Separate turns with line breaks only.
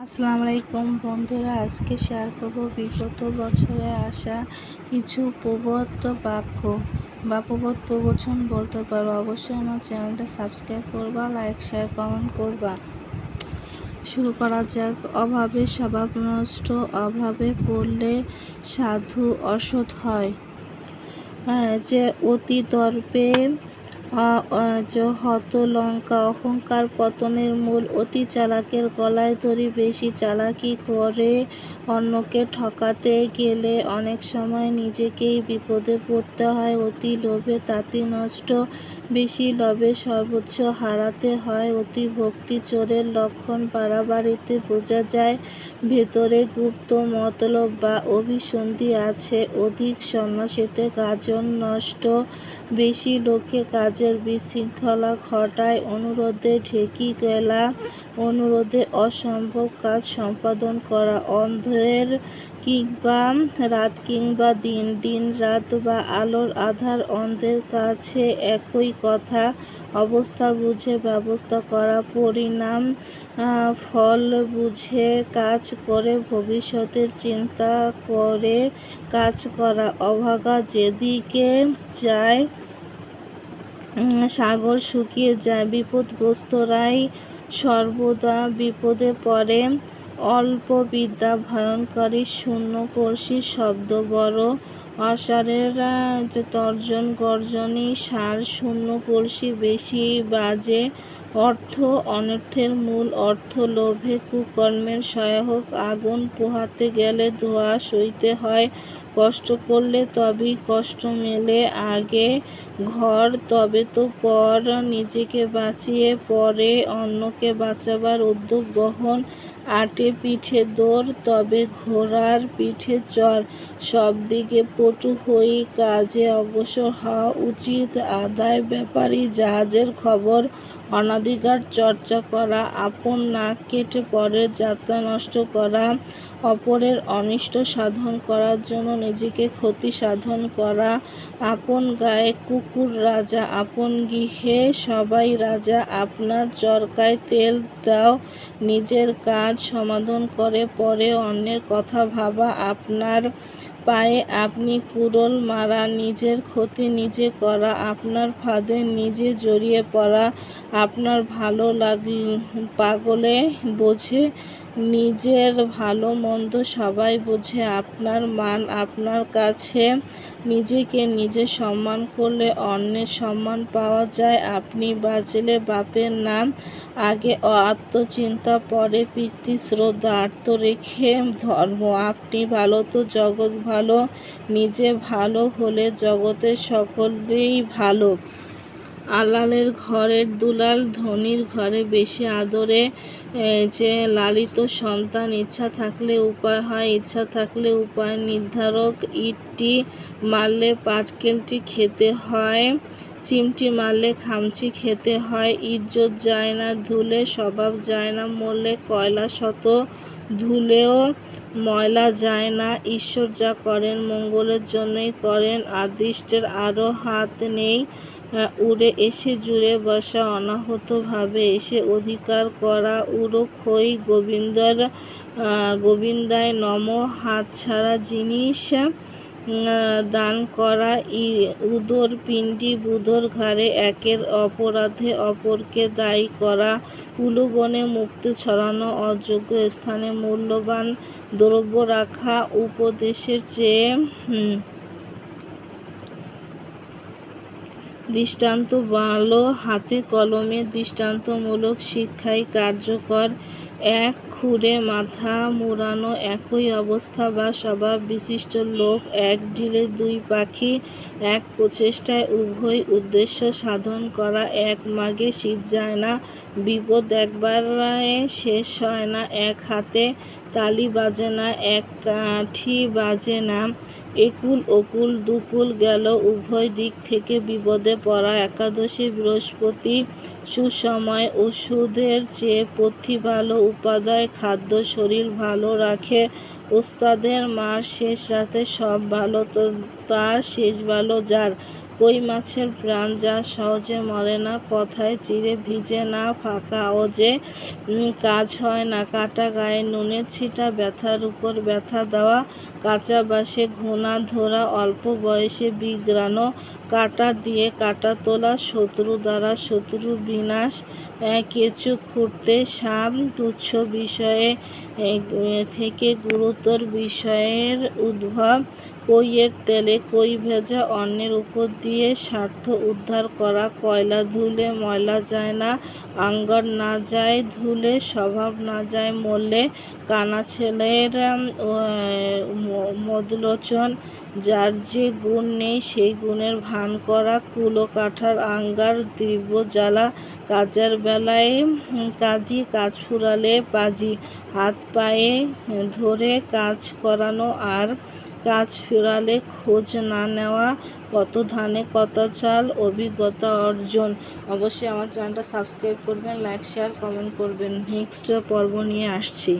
আসসালামু আলাইকুম বন্ধুরা, আজকে শেয়ার করব বিগত বছরে আসা কিছু প্রবত বাক্য। বা প্রবত প্রবচন বলতে পারো। অবশ্যই আমার চ্যানেলটা সাবস্ক্রাইব করবা, লাইক, শেয়ার, কমেন্ট করবা। শুরু করা যাক। অভাবে স্বভাব নষ্ট, অভাবে পড়লে সাধু অসৎ হয়। যে অতি দর্পে যে হত লঙ্কা অহংকার পতনের মূল অতি চালাকের গলায় ধরি বেশি চালাকি করে অন্যকে ঠকাতে গেলে অনেক সময় নিজেকেই বিপদে পড়তে হয়। অতি লোভে তাঁতি নষ্ট, বেশি লোভে সর্বোচ্চ হারাতে হয়। অতি ভক্তি চোরের লক্ষণ বাড়াবাড়িতে বোঝা যায়, ভেতরে গুপ্ত মতলব বা অভিসন্ধি আছে। অধিক সন্ন্যাসীতে গাজন নষ্ট, বেশি লোকে কাজ কাজের বিশৃঙ্খলা ঘটায় অনুরোধে ঢেকি গেলা, অনুরোধে অসম্ভব কাজ সম্পাদন করা, অন্ধের কিংবা রাত কিংবা দিন দিন রাত বা আলোর আধার, অন্ধের কাছে একই কথা, অবস্থা বুঝে ব্যবস্থা করা, পরিণাম ফল বুঝে কাজ করে, ভবিষ্যতের চিন্তা করে কাজ করা, অভাগা যেদিকে যায় সাগর শুকিয়ে যায়, বিপদগ্রস্তরাই সর্বদা বিপদে পড়ে। অল্প বিদ্যা ভয়ঙ্করী শূন্য শব্দ, বড় অসারের যে তর্জন গর্জনী সার শূন্য কলসি বেশি বাজে অর্থ, অনর্থের মূল অর্থ লোভে কুকর্মের সহায়ক আগুন পোহাতে গেলে ধোয়া সইতে হয়। কষ্ট করলে তবেই কষ্ট মেলে, আগে ঘর তবে তো পর নিজেকে বাঁচিয়ে পরে অন্যকে বাঁচাবার উদ্যোগ গ্রহণ, আটে পিঠে দৌড় তবে ঘোড়ার পিঠে চর সব দিকে পটু হই কাজে অগ্রসর হওয়া উচিত। আদায় ব্যাপারী জাহাজের খবর, অনাধিকার চর্চা করা, আপন নাক কেটে পরের যাত্রা নষ্ট করা, অপরের অনিষ্ট সাধন করার জন্য নিজেকে ক্ষতি সাধন করা। আপন গায়ে কুকুর রাজা, আপন গৃহে সবাই রাজা। আপনার চরকায় তেল দাও, নিজের কাজ সমাধান করে, পরে অন্যের কথা ভাবা। আপনার পায়ে আপনি কুরল মারা, নিজের ক্ষতি নিজে করা। আপনার ফাঁদে নিজে জড়িয়ে পড়া। আপনার ভালো লাগ পাগলে বোঝে নিজের ভালো মন্দ সবাই বোঝে আপনার মান আপনার কাছে। নিজেকে নিজে সম্মান করলে অন্যের সম্মান পাওয়া যায়। আপনি বাঁচলে বাপের নাম। আগে আত্মচিন্তা, পরে পিতৃ শ্রদ্ধা আত্ম রেখে ধর্ম। আপনি ভালো তো জগৎ ভালো, নিজে ভালো হলে জগতের সকলেই ভালো। আলালের ঘরের দুলাল ধনির ঘরে বেশি আদরে যে লালিত সন্তান ইচ্ছা থাকলে উপায় হয়, ইচ্ছা থাকলে উপায় নির্ধারক ইটটি মারলে পাটকেলটি খেতে হয়, চিমটি মারলে খামচি খেতে হয়, ইজ্জত যায় না ধুলে স্বভাব যায় না মরলে কয়লা শত ধুলেও ময়লা যায় না, ঈশ্বর যা করেন মঙ্গলের জন্যই করেন, আদিষ্টের আরও হাত নেই উড়ে এসে জুড়ে বসা অনাহতভাবে, এসে অধিকার করা উড়ো খই গোবিন্দর গোবিন্দায় নম, হাত ছাড়া জিনিস দান করা উদর পিণ্ডি বুধর ঘাড়ে একের অপরাধে অপরকে দায়ী করা, উলুবনে মুক্তি ছড়ানো, অযোগ্য স্থানে মূল্যবান দ্রব্য রাখা, উপদেশের চেয়ে দৃষ্টান্ত ভালো হাতে কলমে দৃষ্টান্তমূলক শিক্ষাই কার্যকর। এক খুঁড়ে মাথা মুড়ানো একই অবস্থা বা স্বভাব বিশিষ্ট লোক, এক ঢিলে দুই পাখি, এক প্রচেষ্টায় উভয় উদ্দেশ্য সাধন করা, এক মাগে শীত যায় না, বিপদ একবার শেষ হয় না, এক হাতে তালি বাজে না, এক কাঠি বাজে না, একুল ওকুল দুকুল গেল উভয় দিক থেকে বিপদে পড়া একাদশী বৃহস্পতি সুসময় ওষুধের চেয়ে পথি ভালো উপাদায় খাদ্য শরীর ভালো রাখে। ওস্তাদের মার শেষ রাতে সব ভালো তো তার শেষ ভালো যার। কই মাছের প্রাণ যা সহজে মরে না, কথায় চিরে ভিজে না, ফাঁকা ও যে কাজ হয় না। কাটা গায়ে নুনের ছিটা, ব্যথার উপর ব্যথা দেওয়া, কাঁচা বাসে ঘোনা ধরা, অল্প বয়সে বিগ্রানো কাটা দিয়ে কাটা তোলা, শত্রু দ্বারা শত্রু বিনাশ কেঁচু খুঁড়তে সাম তুচ্ছ বিষয়ে থেকে গুরুতর বিষয়ের উদ্ভব, কইয়ের তেলে কই ভেজা, অন্যের উপর দিয়ে স্বার্থ উদ্ধার করা, কয়লা ধুলে ময়লা যায় না, আঙ্গার না যায়, ধুলে স্বভাব না যায় মরলে কানা ছেলের মদলোচন, যার যে গুণ নেই সেই গুণের ভান করা, কুলো কাঠার আঙ্গার, তীব্র জ্বালা, কাজের বেলায় কাজী কাজ ফুরালে পাজি, হাত পায়ে ধরে কাজ করানো আর কাজ ফেরালে খোঁজ না নেওয়া, কত ধানে কত চাল, অভিজ্ঞতা অর্জন। অবশ্যই আমার চ্যানেলটা সাবস্ক্রাইব করবেন, লাইক, শেয়ার, কমেন্ট করবেন। নেক্সট পর্ব নিয়ে আসছি।